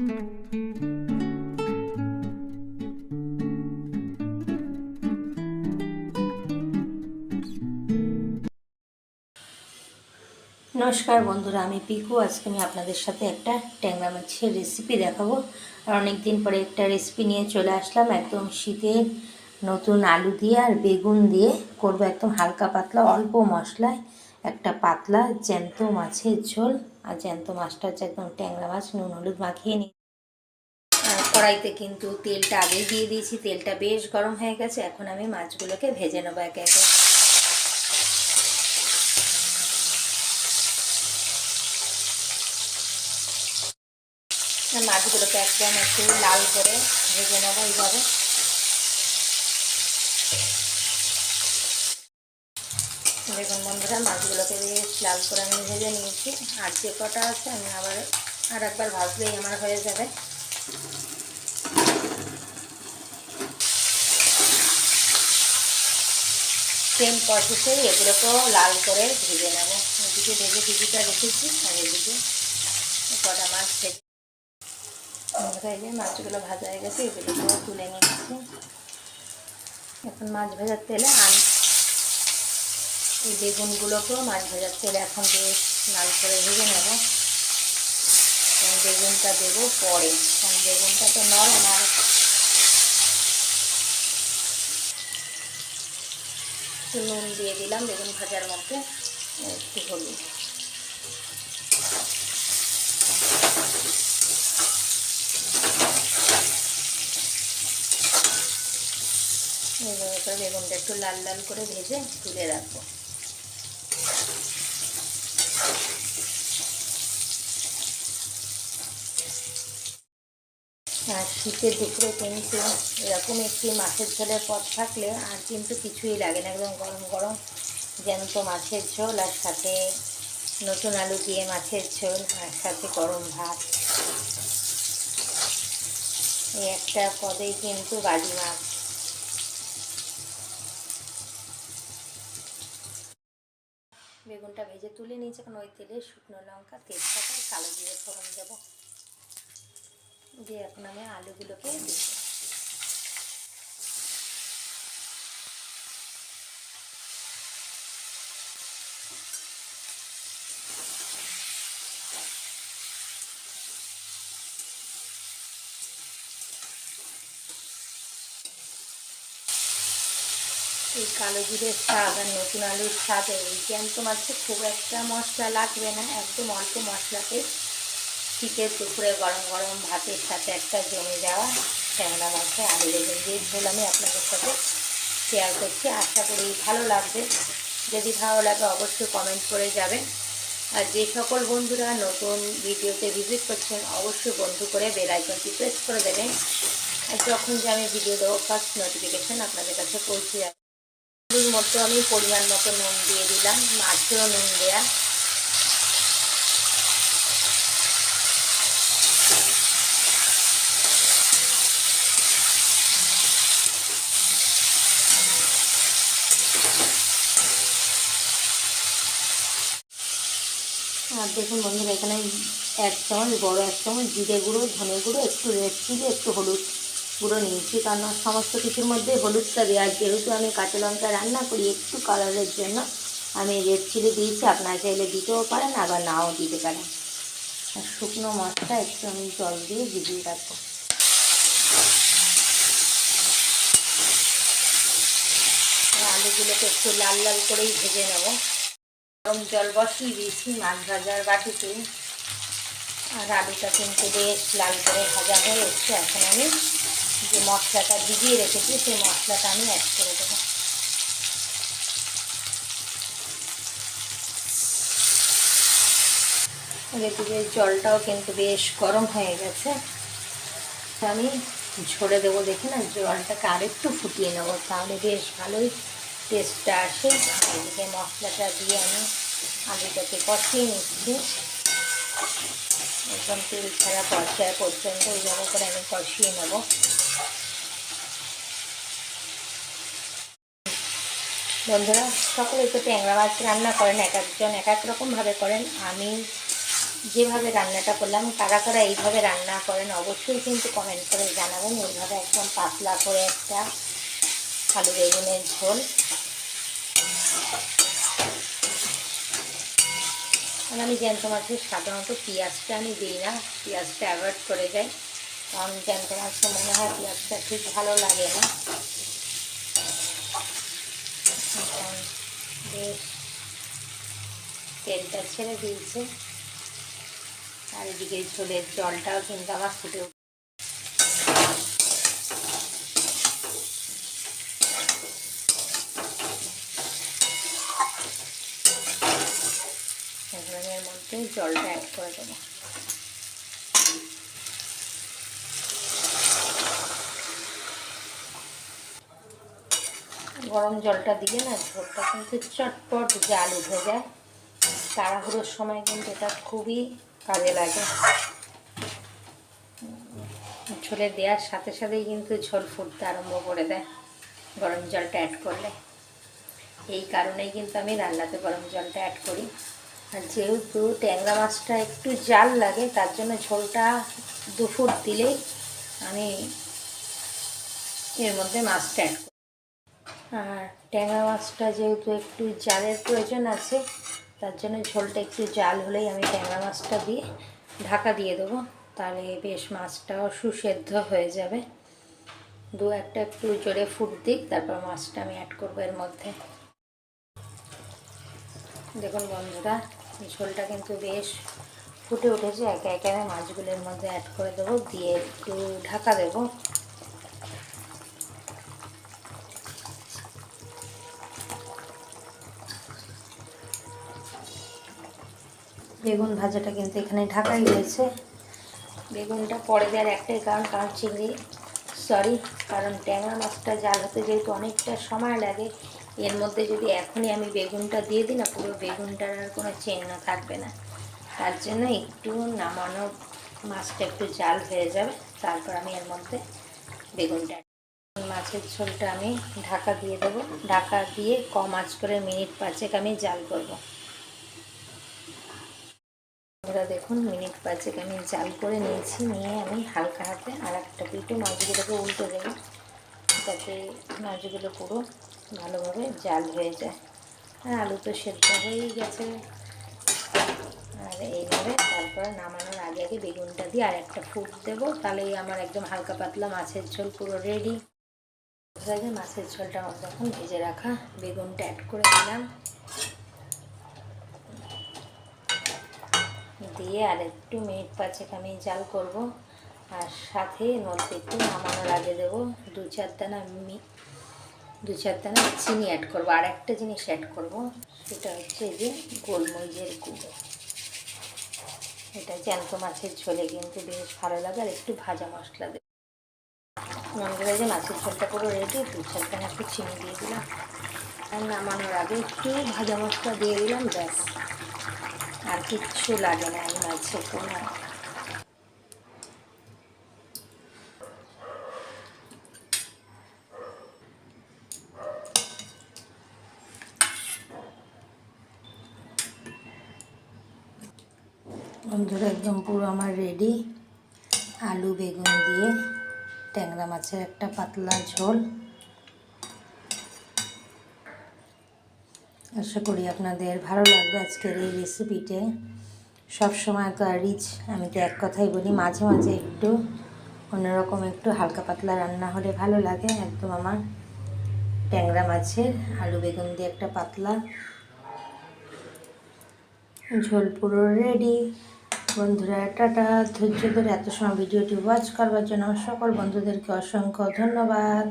নমস্কার বন্ধুরা, আমি পিকু। আজকে আমি আপনাদের সাথে একটা ট্যাংরা মাছের রেসিপি দেখাবো। আর অনেক দিন পরে একটা রেসিপি নিয়ে চলে আসলাম। একদম শীতে নতুন আলু দিয়ে আর বেগুন দিয়ে করব একদম হালকা পাতলা অল্প মশলায়। একটা পাতলা জ্যান্ত মাছের ঝোল। আর জ্যান্ত মাছটা হচ্ছে একদম ট্যাংরা মাছ, নুন, হলুদ মাখিয়ে নিই কড়াইতে কিন্তু তেলটা আগেই দিয়ে দিয়েছি, তেলটা বেশ গরম হয়ে গেছে। এখন আমি মাছগুলোকে ভেজে নেব একে একে। মাছগুলোকে একদম একটু লাল করে ভেজে নেব এইভাবে। দেখুন বন্ধুরা, মাছগুলোকে বেশ লাল করে আমি ভেজে নিয়েছি। আর যে কটা আছে, আমি আবার আর একবার ভাজলেই আমার হয়ে যাবে। সেম প্রসেসে এগুলোকেও লাল করে ভেজে নেব। এদিকে ভেজে কিছুটা রেখেছি, আর এদিকে কটা মাছ ভেজে যে মাছগুলো ভাজা হয়ে গেছে, এগুলোকেও তুলে নিচ্ছি। এখন মাছ ভাজার তেলে আন এই বেগুনগুলোকেও মাছ ভাজার তেলে এখন বেশ লাল করে ভেজে নেব। বেগুনটা দেবো পরে। কারণ বেগুনটা তো নরম আর একটু নুন দিয়ে দিলাম বেগুন ভাজার মধ্যে, একটু হলুদ। বেগুনটা একটু লাল লাল করে ভেজে তুলে রাখব। আর শীতের দুপুরে কিন্তু এরকম একটি মাছের ঝোলের পথ থাকলে আর কিন্তু কিছুই লাগে না, একদম গরম গরম জ্যান্ত মাছের ঝোল আর সাথে নতুন আলু দিয়ে মাছের ঝোল আর সাথে গরম ভাত। এই একটা পদেই কিন্তু বাজি মাছ। বেগুনটা ভেজে তুলে নিয়েছে, এখন ওই তেলে শুকনো লঙ্কা, তেজপাতা কালো জিরে ফোড়ন দেবো। দিয়ে এখন আমি আলুগুলোকে দিই এই কালো জিরের স্বাদ আর নতুন আলুর স্বাদে, এই জ্যান্ত মাছে খুব একটা মশলা লাগবে না, একদম অল্প মশলাতে শীতের দুপুরে গরম গরম ভাতের সাথে একটা জমে যাওয়া ট্যাংরা মাছে আলু বেগুন দিয়ে ঝোল আমি আপনাদের সাথে শেয়ার করছি। আশা করি ভালো লাগবে। যদি ভালো লাগে অবশ্যই কমেন্ট করে যাবেন। আর যে সকল বন্ধুরা নতুন ভিডিওতে ভিজিট করছেন, অবশ্যই বন্ধু করে বেল আইকনটি প্রেস করে দেবেন। আর যখন যে আমি ভিডিও দেবো ফার্স্ট নোটিফিকেশান আপনাদের কাছে পৌঁছে যাবে। মধ্যে আমি পরিমাণ মতো নুন দিয়ে দিলাম। মাছেও নুন দেয়া। দেখুন বন্ধুরা, এখানে এক চামচ বড় এক চামচ জিরে গুঁড়ো, ধনে গুঁড়ো, একটু রেড চিলি, একটু হলুদ গুঁড়ো নিয়েছি। কারণ সমস্ত কিছুর মধ্যে হলুদটা দেওয়া যেহেতু আমি কাঁচা লঙ্কা রান্না করি একটু কালারের জন্য, আমি রেড চিলি দিয়েছি। আপনারা চাইলে দিতেও পারেন, আবার নাও দিতে পারেন। আর শুকনো মাছটা একটু আমি জল দিয়ে ভিজিয়ে রাখব। আলুগুলোকে একটু লাল লাল করেই ভেজে নেব। গরম জল বসিয়ে দিয়েছি, মাছ ভাজার বাটিতে। আর আলুটা কিন্তু বেশ লাল করে ভাজা হয়ে এসছে। এখন আমি যে মশলাটা ভিজিয়ে রেখেছি, সেই মশলাটা আমি অ্যাড করে দেবো। এদিকে জলটাও কিন্তু বেশ গরম হয়ে গেছে। আমি ঝরে দেবো, দেখি না জলটাকে আরেকটু ফুটিয়ে নেব, তাহলে বেশ ভালোই টেস্টটা আসে। এদিকে মশলাটা দিয়ে আমি আলুটাকে কষিয়ে নিচ্ছি। একদম তেল ছাড়া পর্যায় পর্যন্ত এইভাবে করে আমি কষিয়ে নেব। বন্ধুরা, সকলে তো ট্যাংরা মাছ রান্না করেন, এক একজন এক এক রকমভাবে করেন। আমি যেভাবে রান্নাটা করলাম, কারা কারা এইভাবে রান্না করেন অবশ্যই কিন্তু কমেন্ট করে জানাবেন। এইভাবে একদম পাতলা করে একটা আলু বেগুনের ঝোল। আর আমি জ্যান্ত মাছের সাধারণত পেঁয়াজটা আমি দিই না, পেঁয়াজটা অ্যাভয়েড করে যাই। কারণ জ্যান্ত মাছটা মনে হয় পেঁয়াজটা ঠিক ভালো লাগে না। বেশ তেলটা ছেড়ে দিয়েছে। আর এদিকে ঝোলের জলটাও কিন্তু আমার ফুটে উঠে এখন আমি জলটা অ্যাড করে দেবো। গরম জলটা দিলে না ঝোলটা কিন্তু চটপট জাল উঠে যায়। তাড়াহুড়োর সময় কিন্তু এটা খুবই কাজে লাগে। ঝোলে দেওয়ার সাথে সাথেই কিন্তু ঝোল ফুটতে আরম্ভ করে দেয় গরম জলটা অ্যাড করলে। এই কারণেই কিন্তু আমি রান্নাতে গরম জলটা অ্যাড করি। আর যেহেতু ট্যাংরা মাছটা একটু জাল লাগে, তার জন্য ঝোলটা দু ফুট দিলেই আমি এর মধ্যে মাছটা অ্যাড করি। আর ট্যাংরা মাছটা যেহেতু একটু জালের প্রয়োজন আছে, তার জন্য ঝোলটা একটু জাল হলেই আমি ট্যাংরা মাছটা দিয়ে ঢাকা দিয়ে দেবো। তাহলে বেশ মাছটাও সুসেদ্ধ হয়ে যাবে। দু একটা একটু জোরে ফুট দিক, তারপর মাছটা আমি অ্যাড করব এর মধ্যে। দেখুন বন্ধুরা ঝোলটা কিন্তু বেশ ফুটে উঠেছে। একে একে আমি মাছগুলোর মধ্যে অ্যাড করে দেবো, দিয়ে একটু ঢাকা দেবো। বেগুন ভাজাটা কিন্তু এখানে ঢাকাই রয়েছে বেগুনটা পরে দেওয়ার একটাই কারণ কারণ চিংড়ি সরি কারণ ট্যাংরা মাছটা জাল হতে যেহেতু অনেকটা সময় লাগে এর মধ্যে যদি এখনই আমি বেগুনটা দিয়ে দিই না, পুরো বেগুনটার আর কোনো চেঙ্গা থাকবে না। তার জন্য একটু নামানো মাছটা একটু জাল হয়ে যাবে, তারপর আমি এর মধ্যে বেগুনটা, মাছের ঝোলটা আমি ঢাকা দিয়ে দেবো। ঢাকা দিয়ে কম আঁচ করে মিনিট পাঁচেক আমি জাল করব। আমরা দেখুন, মিনিট পাঁচেক আমি জাল করে নিয়েছি, নিয়ে আমি হালকা হাতে আর একটা পিঠে মাছগুলোকে উল্টে দেবো। যাতে মাছগুলো পুরো ভালোভাবে জাল হয়ে যায়। আর আলু তো সেদ্ধ হয়েই গেছে। আর এইভাবে তারপরে নামানোর আগে আগে বেগুনটা দিয়ে আর একটা ফুট দেবো। তাহলেই আমার একদম হালকা পাতলা মাছের ঝোল পুরো রেডি আগে মাছের ঝোলটা আমার যখন ভেজে রাখা বেগুনটা অ্যাড করে দিলাম। দিয়ে আর একটু মিনিট পাঁচেক আমি জাল করব। আর সাথে মধ্যে একটু নামানোর আগে দেবো। দু চার দানা দু চার দানা চিনি অ্যাড করব। আর একটা জিনিস অ্যাড করব, সেটা হচ্ছে যে গোলমরিচের গুঁড়ো। এটা জ্যান্ত মাছের ঝোলে কিন্তু বেশ ভালো লাগে, আর একটু ভাজা মশলা দেবো। মনে যে মাছের ঝোলটা পুরো রেডি দু চার দানা একটু চিনি দিয়ে দিলাম। আর নামানোর আগে একটু ভাজা মশলা দিয়ে দিলাম, ব্যাস। আর কিচ্ছু লাগে না এই মাছে কোনো বন্ধুরা, একদম পুরো আমার রেডি আলু, বেগুন দিয়ে ট্যাংরা মাছের একটা পাতলা ঝোল। আশা করি আপনাদের ভালো লাগবে আজকের এই রেসিপিতে সব সময় তো আর রিচ আমি তো এক কথাই বলি, মাঝে মাঝে একটু অন্যরকম একটু হালকা পাতলা রান্না হলে ভালো লাগে, একদম আমার ট্যাংরা মাছের আলু, বেগুন দিয়ে একটা পাতলা ঝোল পুরো রেডি বন্ধুরা টাটা। ধৈর্য ধরে এত সময় ভিডিওটি ওয়াচ করবার জন্য সকল বন্ধুদেরকে অসংখ্য ধন্যবাদ।